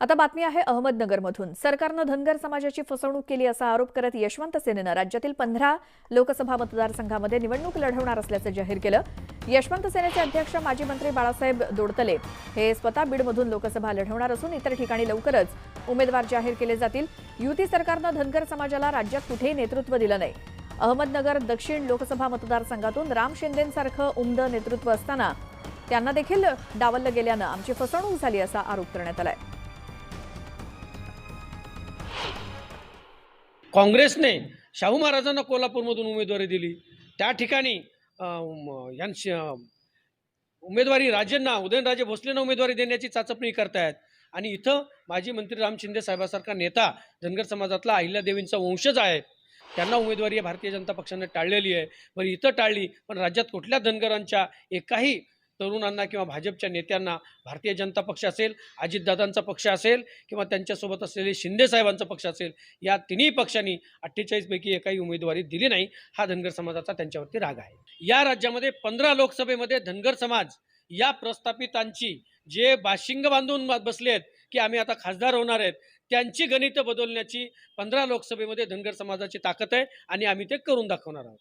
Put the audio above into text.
आता बातमी आहे अहमदनगरमधून. सरकारनं धनगर समाजाची फसवणूक केली असा आरोप करत यशवंत सेनेनं राज्यातील पंधरा लोकसभा मतदारसंघामध्ये निवडणूक लढवणार असल्याचं जाहीर केलं. यशवंत सेनेचे अध्यक्ष माजी मंत्री बाळासाहेब दोडतले हे स्वतः बीडमधून लोकसभा लढवणार असून इतर ठिकाणी लवकरच उमेदवार जाहीर केले जातील. युती सरकारनं धनगर समाजाला राज्यात कुठेही नेतृत्व दिलं नाही. अहमदनगर दक्षिण लोकसभा मतदारसंघातून राम शिंदेंसारखं उमद नेतृत्व असताना त्यांना देखील डावललं गेल्यानं आमची फसवणूक झाली असा आरोप करण्यात आलाय. काँग्रेसने शाहू महाराजांना कोल्हापूरमधून उमेदवारी दिली. त्या ठिकाणी यांची उमेदवारी राजेंना उदयनराजे भोसलेंना उमेदवारी देण्याची चाचपणी करतायत. आणि इथं माजी मंत्री राम शिंदे साहेबासारखा नेता धनगर समाजातला अहिल्यादेवींचा वंशज आहे. त्यांना उमेदवारी भारतीय जनता पक्षाने टाळलेली आहे. पण इथं टाळली पण राज्यात कुठल्या धनगरांच्या एकाही तरुणांना किंवा भाजपच्या नेत्यांना भारतीय जनता पक्ष असेल अजितदादांचा पक्ष असेल किंवा त्यांच्यासोबत असलेले शिंदेसाहेबांचा पक्ष असेल या तिन्ही पक्षांनी अठ्ठेचाळीसपैकी एकाही उमेदवारी दिली नाही. हा धनगर समाजाचा त्यांच्यावरती राग आहे. या राज्यामध्ये पंधरा लोकसभेमध्ये धनगर समाज या प्रस्थापितांची जे बाशिंग बांधून बसले आहेत की आम्ही आता खासदार होणार आहेत त्यांची गणितं बदलण्याची पंधरा लोकसभेमध्ये धनगर समाजाची ताकद आहे आणि आम्ही ते करून दाखवणार आहोत.